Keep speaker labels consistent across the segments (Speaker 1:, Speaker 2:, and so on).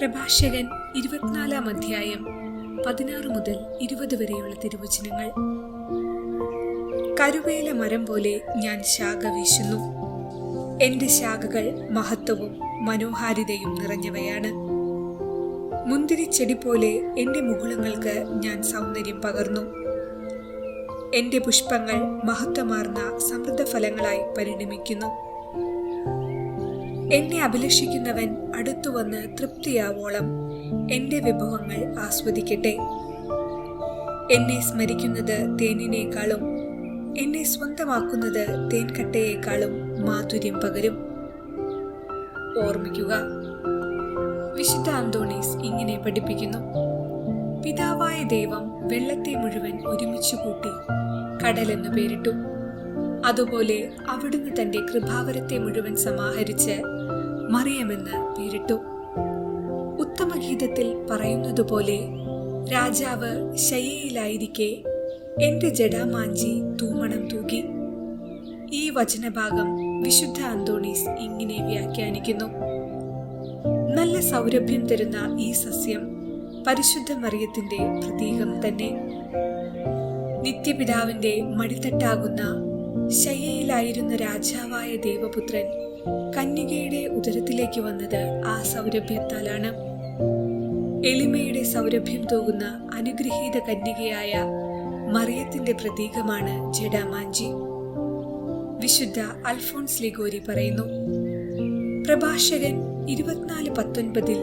Speaker 1: പ്രഭാഷകൻ ഇരുപത്തിനാലാം അധ്യായം പതിനാറ് മുതൽ ഇരുപത് വരെയുള്ള തിരുവചനങ്ങൾ. കരുവേല മരം പോലെ ഞാൻ ശാഖ വീശുന്നു. എന്റെ ശാഖകൾ മഹത്വവും മനോഹാരിതയും നിറഞ്ഞവയാണ്. മുന്തിരിച്ചെടി പോലെ എന്റെ മുകുളങ്ങൾക്ക് ഞാൻ സൗന്ദര്യം പകർന്നു. എന്റെ പുഷ്പങ്ങൾ മഹത്വമാർന്ന സമൃദ്ധ ഫലങ്ങളായി പരിണമിക്കുന്നു. എന്നെ അഭിലഷിക്കുന്നവൻ അടുത്തുവന്ന് തൃപ്തിയാവോളം എന്റെ വിഭവങ്ങൾ ആസ്വദിക്കട്ടെ. എന്നെ സ്മരിക്കുന്നത് തേനിനേക്കാളും എന്നെ സ്വന്തമാക്കുന്നത് തേൻകട്ടയേക്കാളും മാധുര്യം പകരും. ഓർമ്മിക്കുക വിശുദ്ധ അന്തോണീസ് ഇങ്ങനെ പഠിപ്പിക്കുന്നു. പിതാവായ ദൈവം വെള്ളത്തെ മുഴുവൻ ഒരുമിച്ച് കൂട്ടി കടലെന്നു പേരിട്ടു. അതുപോലെ അവിടുന്ന് തന്റെ കൃപാവരത്തെ മുഴുവൻ സമാഹരിച്ച് മറിയമെന്ന് പേരിട്ടു ഉത്തമഗീതത്തിൽ പറയുന്നതുപോലെ രാജാവ് ശയ്യയിലായിരിക്കെ എന്റെ ജഡാമാഞ്ചി തൂമണം തൂകി. ഈ വചനഭാഗം വിശുദ്ധ അന്തോണീസ് ഇങ്ങനെ വ്യാഖ്യാനിക്കുന്നു. നല്ല സൗരഭ്യം തരുന്ന ഈ സസ്യം പരിശുദ്ധ മറിയത്തിന്റെ പ്രതീകം തന്നെ. നിത്യപിതാവിന്റെ മടിത്തട്ടാകുന്ന ശയ്യയിലായിരുന്ന രാജാവായ ദേവപുത്രൻ കന്യകയുടെ ഉദരത്തിലേക്ക് വന്നത് ആ സൗരഭ്യത്താലാണ്. എളിമയുടെ സൗരഭ്യം തോകുന്ന അനുഗ്രഹീത കന്യകയായ മറിയത്തിന്റെ പ്രതീകമാണ് ജഡാമാഞ്ചി. വിശുദ്ധ അൽഫോൺസ് ലിഗോരി പറയുന്നു പ്രഭാഷകൻ ഇരുപത്തിനാല് പത്തൊൻപതിൽ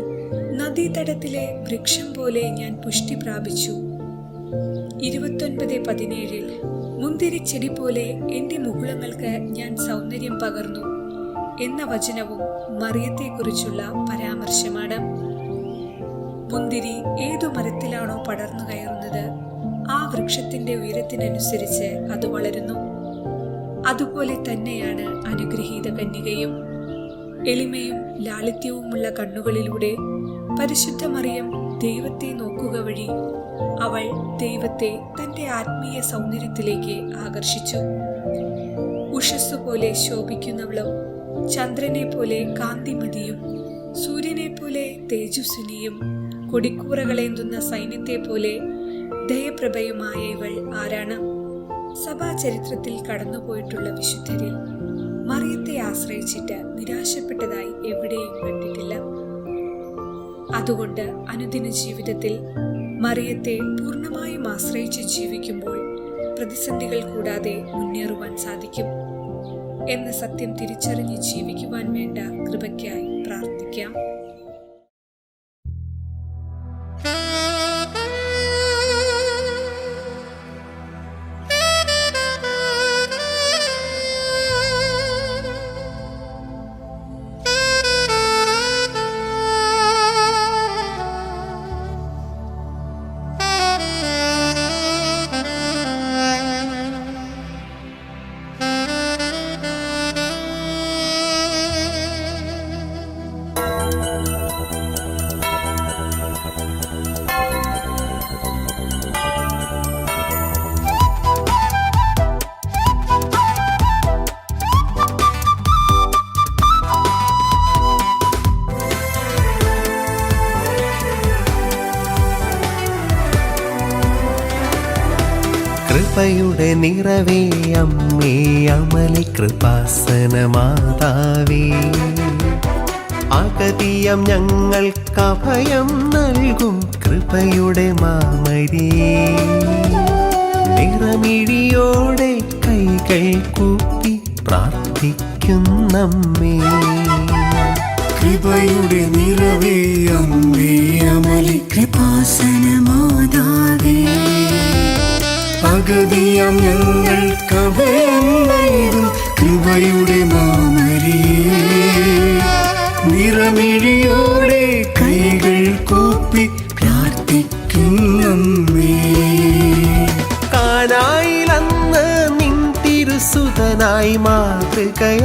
Speaker 1: നദീതടത്തിലെ വൃക്ഷം പോലെ ഞാൻ പുഷ്ടി പ്രാപിച്ചു. ഇരുപത്തൊൻപത് പതിനേഴിൽ മുന്തിരിച്ചെടി പോലെ എന്റെ മുകുളങ്ങൾക്ക് ഞാൻ സൗന്ദര്യം പകർന്നു എന്ന വചനവും മറിയത്തെക്കുറിച്ചുള്ള പരാമർശമാണ്. മുന്തിരി ഏതു മരത്തിലാണോ പടർന്നു കയറുന്നത് ആ വൃക്ഷത്തിന്റെ ഉയരത്തിനനുസരിച്ച് അത് വളരുന്നു. അതുപോലെ തന്നെയാണ് അനുഗ്രഹീത കന്യകയും. എളിമയും ലാളിത്യവുമുള്ള കണ്ണുകളിലൂടെ പരിശുദ്ധമറിയം ദൈവത്തെ നോക്കുക വഴി അവൾ ദൈവത്തെ തന്റെ ആത്മീയ സൗന്ദര്യത്തിലേക്ക് ആകർഷിച്ചു. ഉഷസ് പോലെ ശോഭിക്കുന്നവളും ചന്ദ്രനെ പോലെ കാന്തിമതിയും സൂര്യനെ പോലെ തേജസ്വിനിയും കൊടിക്കൂറകളേന്തുന്ന സൈന്യത്തെ പോലെ ദയപ്രഭയുമായ ഇവൾ ആരാണ്? സഭാ ചരിത്രത്തിൽ കടന്നുപോയിട്ടുള്ള വിശുദ്ധരിൽ മറിയത്തെ ആശ്രയിച്ചിട്ട് നിരാശപ്പെട്ടതായി എവിടെയും കണ്ടിട്ടില്ല. അതുകൊണ്ട് അനുദിന ജീവിതത്തിൽ മറിയത്തെ പൂർണമായും ആശ്രയിച്ച് ജീവിക്കുമ്പോൾ പ്രതിസന്ധികൾ കൂടാതെ മുന്നേറുവാൻ സാധിക്കും എന്ന സത്യം തിരിച്ചറിഞ്ഞ് ജീവിക്കുവാൻ വേണ്ട കൃപയ്ക്കായി പ്രാർത്ഥിക്കാം.
Speaker 2: കൃപയുടെ നിറവേ അമ്മേ അമലി കൃപാസന മാതാവേ അഗതിയം ഞങ്ങൾക്ക് അഭയം നൽകും കൃപയുടെ മാമരിയേ നിറമിഴിയോടെ കൈകൾ കൂപ്പി പ്രാർത്ഥിക്കുന്നമ്മേ
Speaker 3: കൃപയുടെ നിറവേ അമ്മേ അമലി കൃപാസനമാതാവേ. അഗതിയം ഞങ്ങൾക്ക് അഭയം നൽകും കൃപയുടെ മാമരിയേ. നിറമിഴിയോടെ കൈകൾ കൂപ്പി പ്രാർത്ഥിക്കുന്നമ്മേ.
Speaker 2: കാനായിലന്ന് നിൻ തിരുസുതനായി മാതൃകയായതുപോ.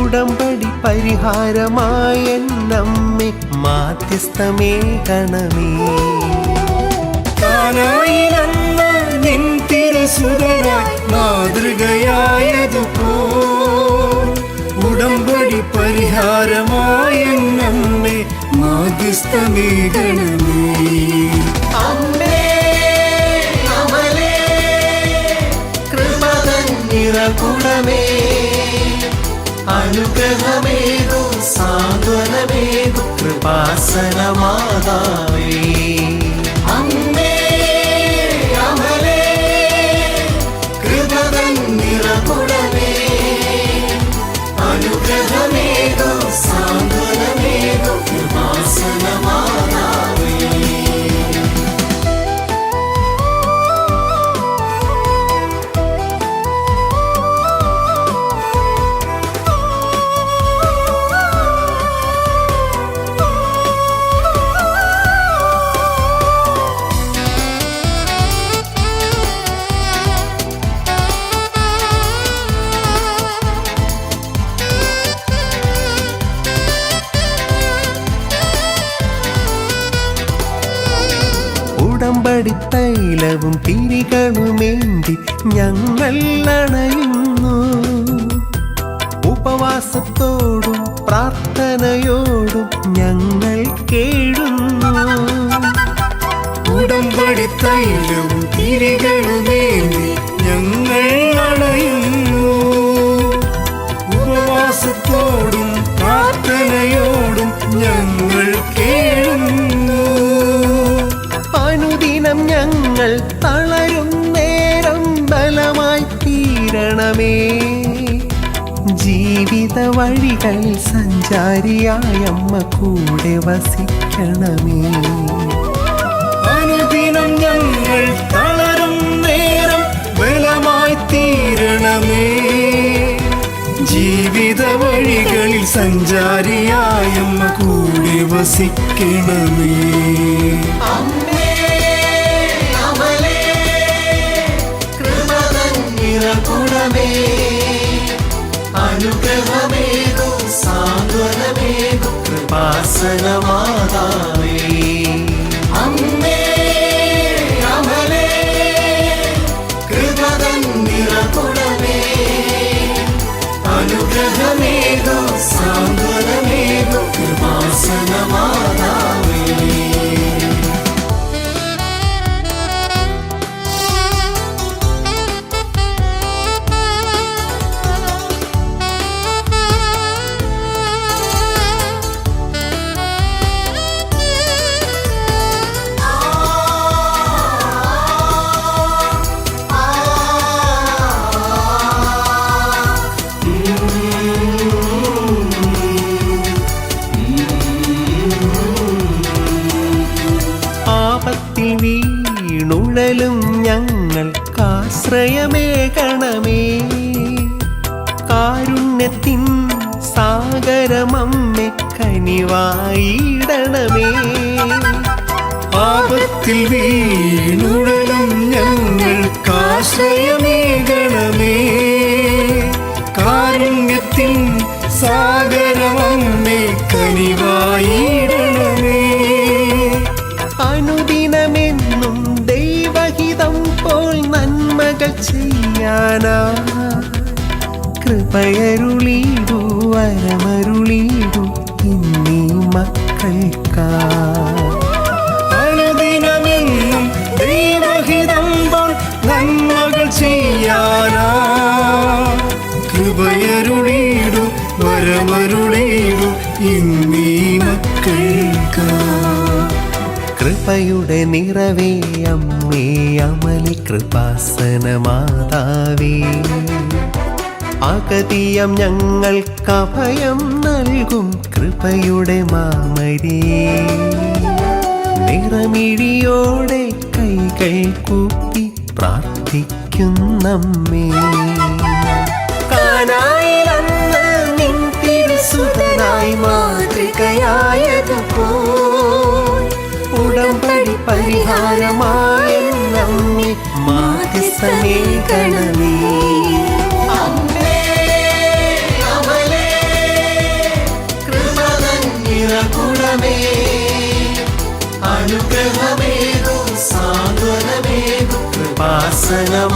Speaker 2: ഉടമ്പടി പരിഹാരമായ നമ്മെ മാധ്യസ്ഥമേ ഗണമേ.
Speaker 3: കാനായിലന്ന് നിൻ തിരുസുതനായി മാതൃകയായതുപോ. ഉടമ്പടി പരിഹാരമായ മാധ്യസ്ഥമേകണമേ.
Speaker 2: അമ്മേ അനുഗ്രഹമേകു സാന്ത്വനമേകു കൃപാസനമാതാവേ. ഉടമ്പടി തൈലവും തിരികളുമേന്തി ഞങ്ങൾ അണയുന്നു. ഉപവാസത്തോടും പ്രാർത്ഥനയോടും ഞങ്ങൾ കേഴുന്നു
Speaker 3: ഉടമ്പടി തൈലവും തിരികളുമേന്തി ഞങ്ങൾ
Speaker 2: ജീവിത വഴികൾ സഞ്ചാരിയായമ്മ കൂടെ വസിക്കണമേ.
Speaker 3: അനുദിനം ഞങ്ങൾ തളരും നേരം ബലമായി തീരണമേ. ജീവിത വഴികളിൽ സഞ്ചാരിയായമ്മ കൂടെ വസിക്കണമേ.
Speaker 2: അമ്മേ കൃപാസനമാതാവേ വീണുഴലും ഞങ്ങൾക്കാശ്രയമേകണമേ കാരുണ്യത്തിൻ സാഗരമമ്മെ കനിവായിടണമേ.
Speaker 3: ആപത്തിൽ വീണുഴലും ഞങ്ങൾക്കാശ്രയമേകണമേ കാരുണ്യത്തിൻ സാഗരമമ്മെ കനിവായിടണമേ
Speaker 2: ചെയ്യാനാ കൃപയരുളീടു വരമരുളീടു ഇന്നീ മക്കൾക്കാ.
Speaker 3: അനുദിനമെന്നും ദൈവഹിതം പോൽ നന്മകൾ ചെയ്യാനാ. കൃപയരുളീടു വരമരുളീടു ഇന്നീ മക്കൾക്കാ.
Speaker 2: കൃപയുടെ നിറവേ അമ്മേ അമലി കൃപാസന മാതാവേ ഞങ്ങൾ കഭയം നൽകും കൃപയുടെ മാമരിയേ. നിറമിഴിയോടെ കൈകൾ കൂപ്പി പ്രാർത്ഥിക്കുന്നമ്മേ കാനായിലന്ന് നിൻ തിരുസുതനായി മാതൃകയായതുപോ ഉടമ്പടി പരിഹാരമായ നമ്മെ കൃപതൻ നിറകുടമേ അനുഗ്രഹമേകു സാന്ത്വനമേകു കൃപാസനമാതാവേ